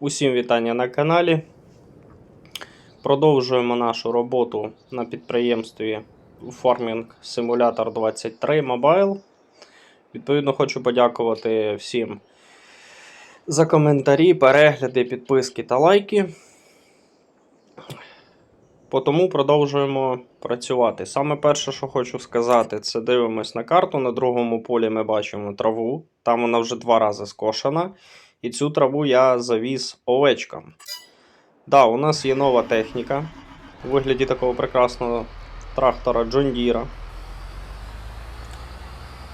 Усім вітання на каналі. Продовжуємо нашу роботу на підприємстві Farming Simulator 23 Mobile. Відповідно, хочу подякувати всім за коментарі, перегляди, підписки та лайки. Тому продовжуємо працювати. Саме перше, що хочу сказати, це дивимось на карту. На другому полі ми бачимо траву. Там вона вже два рази скошена. І цю траву я завіз овечкам. Да, у нас є нова техніка у вигляді такого прекрасного трактора Deere.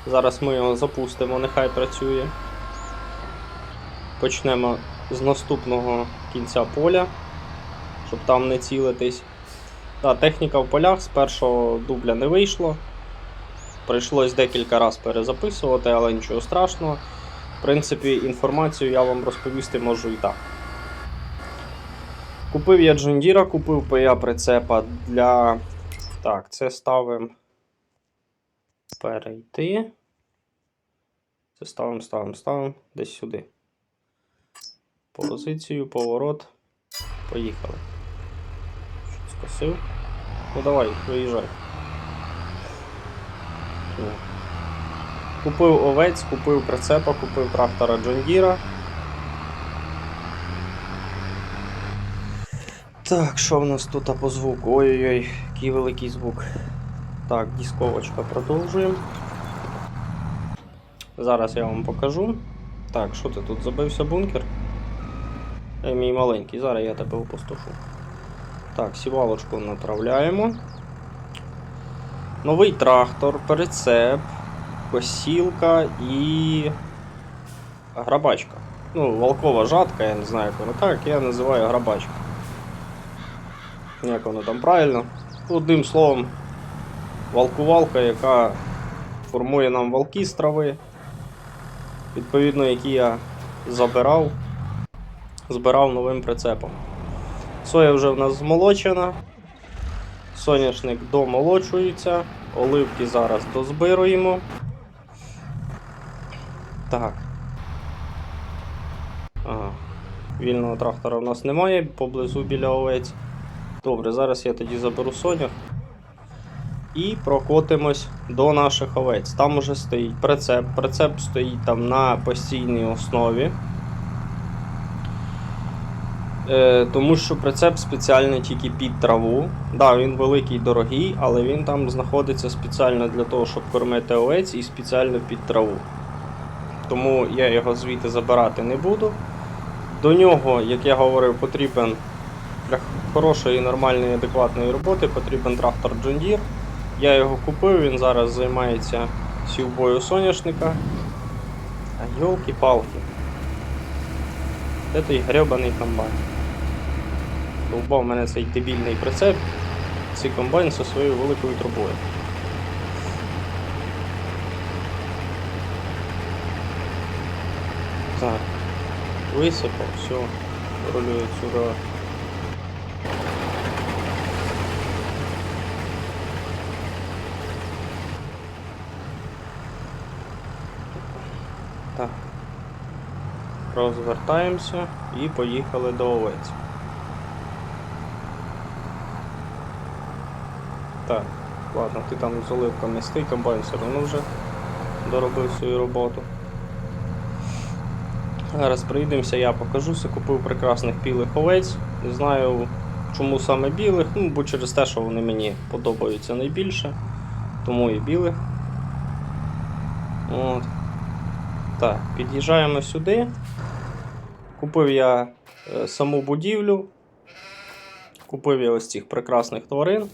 Зараз ми його запустимо, нехай працює. Почнемо з наступного кінця поля, щоб там не цілитись. Да, техніка в полях з першого дубля не вийшло. Прийшлось декілька разів перезаписувати, але нічого страшного. В принципі, інформацію я вам розповісти можу і так. Купив я Джондіра, купив ПЯ прицепа для. Так, це ставимо перейти. Це ставимо, ставимо, ставимо десь сюди. Позицію, поворот. Поїхали. Щось скосив. Ну давай, виїжджай. Купив овець, купив прицепа, купив трактора Джондіра. Так, що в нас тут по звуку? Ой-ой-ой, який великий звук. Так, дисковочка продовжуємо. Зараз я вам покажу. Так, що ти тут забився бункер? Е, мій маленький, зараз я тебе опустошу. Так, сівалочку направляємо. Новий трактор, прицеп, косілка і грабачка. Ну, волкова жатка, я не знаю, як воно так, я називаю грабачка. Як воно там правильно. Одним словом, валкувалка, яка формує нам валки з трави, відповідно, які я забирав, збирав новим прицепом. Соя вже в нас змолочена. Соняшник домолочується, оливки зараз дозбируємо. Так. Ага. Вільного трактора в нас немає поблизу біля овець. Добре, зараз я тоді заберу сонях і прокотимось до наших овець. Там уже стоїть прицеп. Прицеп стоїть там на постійній основі. Е, тому що прицеп спеціально тільки під траву. Да, він великий дорогий, але він там знаходиться спеціально для того, щоб кормити овець і спеціально під траву. Тому я його звідти забирати не буду. До нього, як я говорив, потрібен для хорошої, нормальної, адекватної роботи потрібен трактор John Deere. Я його купив, він зараз займається сівбою соняшника. А йолки-палки. Де той гребаний комбайн? Довбав мене цей дебільний прицеп, цей комбайн зі своєю великою трубою. Так, висипав, все, рулює сюди. Так. Розвертаємося і поїхали до овець. Так, ладно, ти там з оливками стій, комбайн все одно вже доробив свою роботу. Зараз прийдемося, я покажуся, купив прекрасних білих овець. Не знаю, чому саме білих, ну, бо через те, що вони мені подобаються найбільше. Тому і білих. От. Так, під'їжджаємо сюди. Купив я е, саму будівлю. Купив я ось цих прекрасних тварин.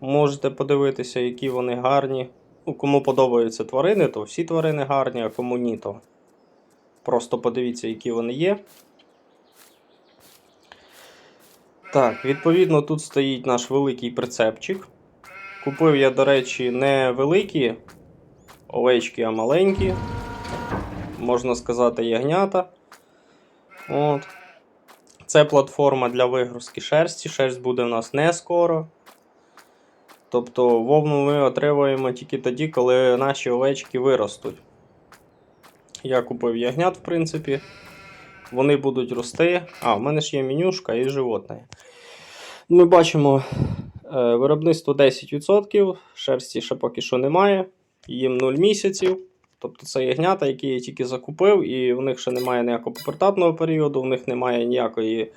Можете подивитися, які вони гарні. Ну, кому подобаються тварини, то всі тварини гарні, а кому ні, то просто подивіться, які вони є. Так, відповідно, тут стоїть наш великий прицепчик. Купив я, до речі, не великі овечки, а маленькі. Можна сказати, ягнята. От. Це платформа для вигрузки шерсті. Шерсть буде в нас не скоро. Тобто вовну ми отримуємо тільки тоді, коли наші овечки виростуть. Я купив ягнят, в принципі. вони будуть рости. А, в мене ж є менюшка і животне. Ми бачимо е, виробництво 10%, шерсті ще поки що немає, їм 0 місяців. Тобто це ягнята, які я тільки закупив, і в них ще немає ніякого пупертатного періоду, в них немає ніякої,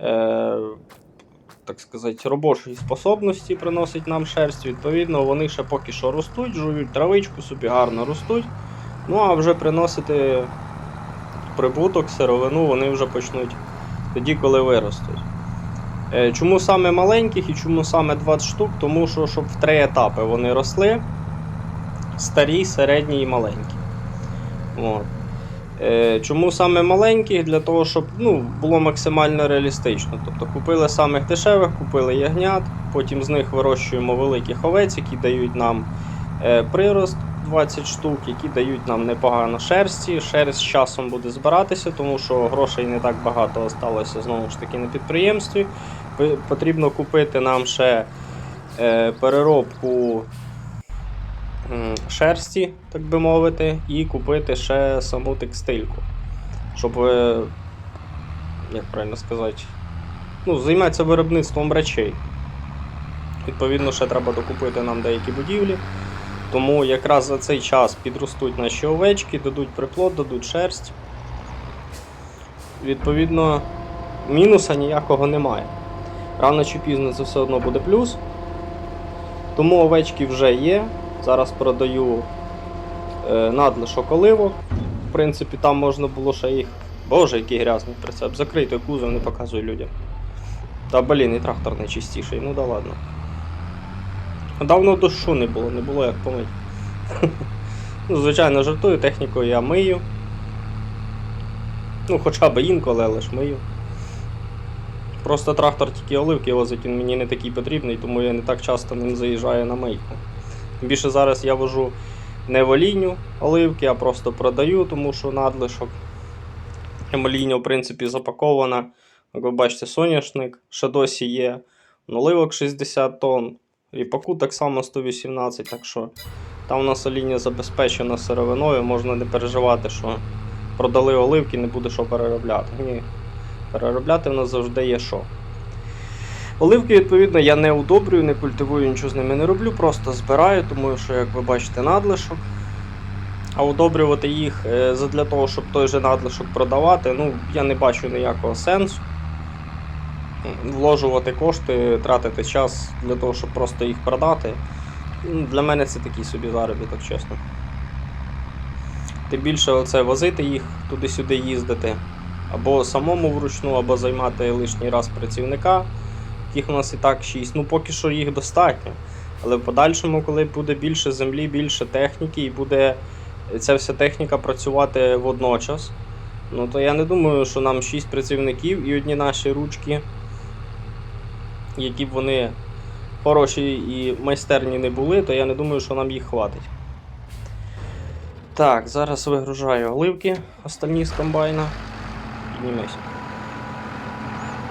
е, так сказати, робочої способності приносить нам шерсть. Відповідно, вони ще поки що ростуть, жують травичку, собі гарно ростуть. Ну а вже приносити прибуток, сировину вони вже почнуть тоді, коли виростуть. Е, Чому саме маленьких і чому саме 20 штук? Тому що щоб в три етапи вони росли: старі, середні і маленькі. От. Е, Чому саме маленьких? Для того, щоб ну, було максимально реалістично. Тобто купили самих дешевих, купили ягнят, потім з них вирощуємо великих овець, які дають нам е, прирост 20 штук, які дають нам непогано шерсті. Шерсть з часом буде збиратися, тому що грошей не так багато осталося знову ж таки на підприємстві. Потрібно купити нам ще е, переробку шерсті, так би мовити, і купити ще саму текстильку. Щоб, е, як правильно сказати, ну, займатися виробництвом речей. Відповідно, ще треба докупити нам деякі будівлі. Тому якраз за цей час підростуть наші овечки, дадуть приплод, дадуть шерсть. Відповідно, мінуса ніякого немає. Рано чи пізно це все одно буде плюс. Тому овечки вже є. Зараз продаю е, надлишок оливок. В принципі, там можна було ще їх. Боже, який грязний прицеп. Закрийте кузов, не показуй людям. Та блін, і трактор найчистіший, ну да ладно. Давно дощу не було, не було як помити. ну, звичайно, жартую, техніку я мию. Ну, хоча б інколи, але ж мию. Просто трактор тільки оливки возить, він мені не такий потрібний, тому я не так часто ним заїжджаю на мийку. Тим більше зараз я вожу не в олійню оливки, а просто продаю, тому що надлишок. Олійня, в принципі, запакована. Як ви бачите, соняшник ще досі є. Оливок 60 тонн. Ріпаку так само 118, так що там у нас оління забезпечена сировиною, можна не переживати, що продали оливки, не буде що переробляти. Ні. Переробляти в нас завжди є що. Оливки, відповідно, я не удобрюю, не культивую, нічого з ними не роблю, просто збираю, тому що, як ви бачите, надлишок. А удобрювати їх е, задля того, щоб той же надлишок продавати, ну, я не бачу ніякого сенсу. Вложувати кошти, тратити час для того, щоб просто їх продати. Ну, Для мене це такий собі заробіток, чесно. Тим більше оце возити їх туди-сюди їздити, або самому вручну, або займати лишній раз працівника, яких у нас і так 6. Ну поки що їх достатньо. Але в подальшому, коли буде більше землі, більше техніки, і буде ця вся техніка працювати водночас, ну то я не думаю, що нам 6 працівників і одні наші ручки, які б вони хороші і майстерні не були, то я не думаю, що нам їх хватить. Так, зараз вигружаю оливки остальні з комбайна. Піднімайся.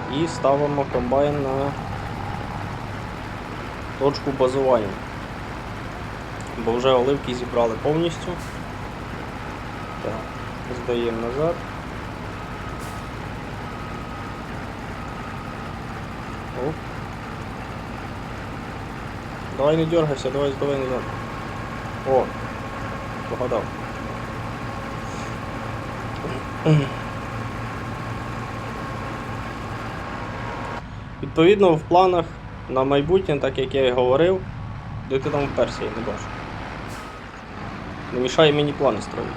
І ставимо комбайн на точку базування. Бо вже оливки зібрали повністю. Так, здаємо назад. Давай не дергайся, давай давай назад. О, погадав. Відповідно, в планах на майбутнє, так як я і говорив, де ти там вперся, я не бачу. Не мішає мені плани строїти.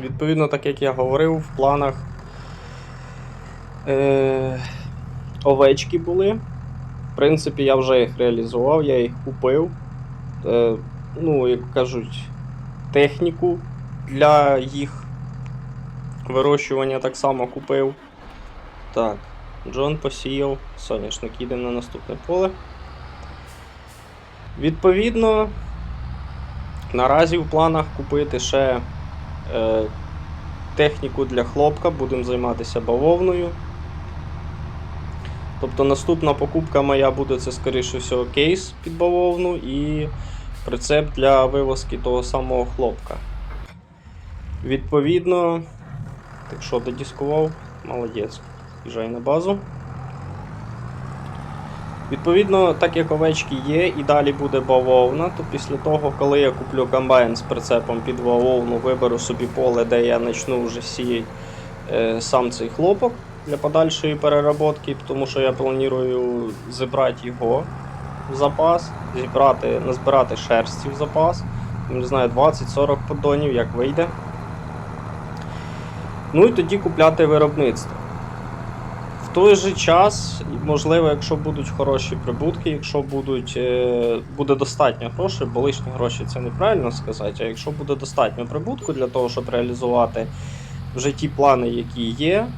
Відповідно, так як я говорив, в планах е- овечки були. В принципі, я вже їх реалізував, я їх купив. Е- ну, як кажуть, техніку для їх вирощування так само купив. Так, Джон посіяв соняшник, їдемо на наступне поле. Відповідно, наразі в планах купити ще е, техніку для хлопка, будемо займатися бавовною. Тобто наступна покупка моя буде це, скоріше всього, кейс під бавовну і прицеп для вивозки того самого хлопка. Відповідно, так що додіскував, молодець. Їжджай на базу. Відповідно, так як овечки є і далі буде бавовна, то після того, коли я куплю комбайн з прицепом під бавовну, виберу собі поле, де я почну вже сіяти е, сам цей хлопок для подальшої переработки, тому що я планую зібрати його в запас, зібрати, назбирати шерсті в запас. Не знаю, 20-40 поддонів, як вийде. Ну і тоді купляти виробництво. В той же час, можливо, якщо будуть хороші прибутки, якщо будуть, е, буде достатньо грошей, бо лишні гроші це неправильно сказати, а якщо буде достатньо прибутку для того, щоб реалізувати вже ті плани, які є,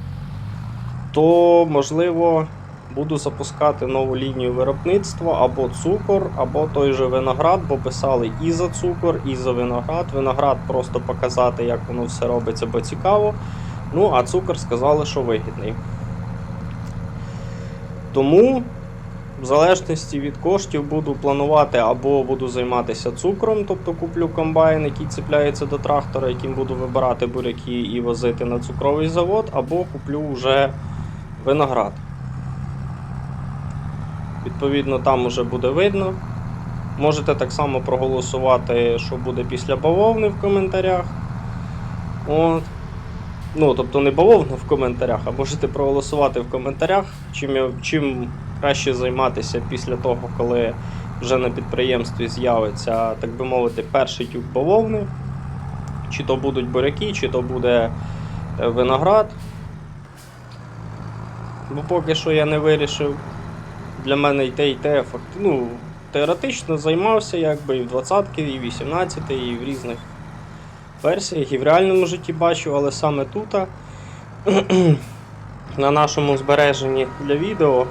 то можливо буду запускати нову лінію виробництва або цукор, або той же виноград, бо писали і за цукор, і за виноград. Виноград просто показати, як воно все робиться, бо цікаво. Ну, а цукор сказали, що вигідний. Тому, в залежності від коштів, буду планувати або буду займатися цукром, тобто куплю комбайн, який цепляється до трактора, яким буду вибирати буряки і возити на цукровий завод, або куплю вже виноград. Відповідно, там вже буде видно. Можете так само проголосувати, що буде після бавовни в коментарях. От. Ну, тобто не бавовну в коментарях, а можете проголосувати в коментарях, чим, чим краще займатися після того, коли вже на підприємстві з'явиться, так би мовити, перший тюк бавовни. Чи то будуть буряки, чи то буде е, виноград. Бо поки що я не вирішив. Для мене і те, і те. Ну, теоретично займався якби і в 20-ки, і в 18-ті, і в різних версіях, і в реальному житті бачу, але саме тут, на нашому збереженні для відео,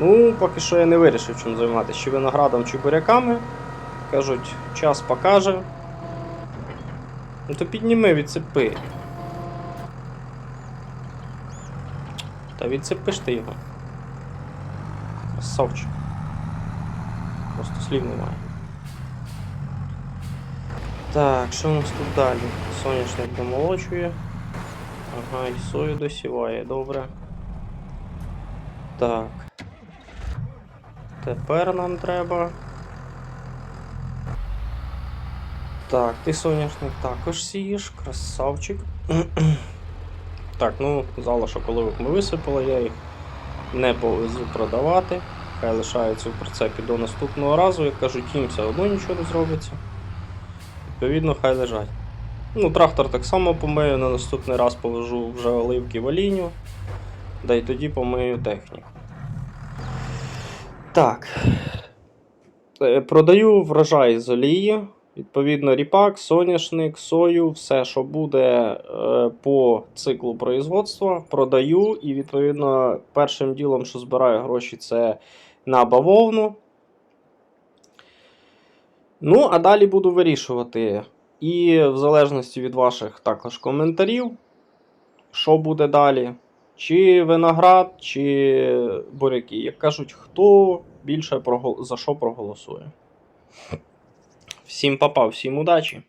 ну, поки що я не вирішив, чим займатися, чи виноградом, чи буряками. Кажуть, час покаже. Ну то підніми, відцепи. Та відцепиш ти його. Красавчик. Просто слів немає. Так, що у нас тут далі? Соняшник домолочує. Ага, і сою досіває, добре. Так. Тепер нам треба. Так, ти соняшник також сієш, красавчик. так, ну, залишок оливок ми висипали, я їх не повезу продавати. Хай лишаються в прицепі до наступного разу, як кажуть, їм все одно нічого не зробиться. Відповідно, хай лежать. Ну, трактор так само помию, на наступний раз положу вже оливки в оліню, да й тоді помию техніку. Так. Е, Продаю врожай з олії. Відповідно, ріпак, соняшник, сою, все, що буде е, по циклу производства, продаю. І, відповідно, першим ділом, що збираю гроші, це на бавовну. Ну, а далі буду вирішувати. І в залежності від ваших також коментарів, що буде далі. Чи виноград, чи буряки. Як кажуть, хто більше за що проголосує. Всім папа, всім удачі!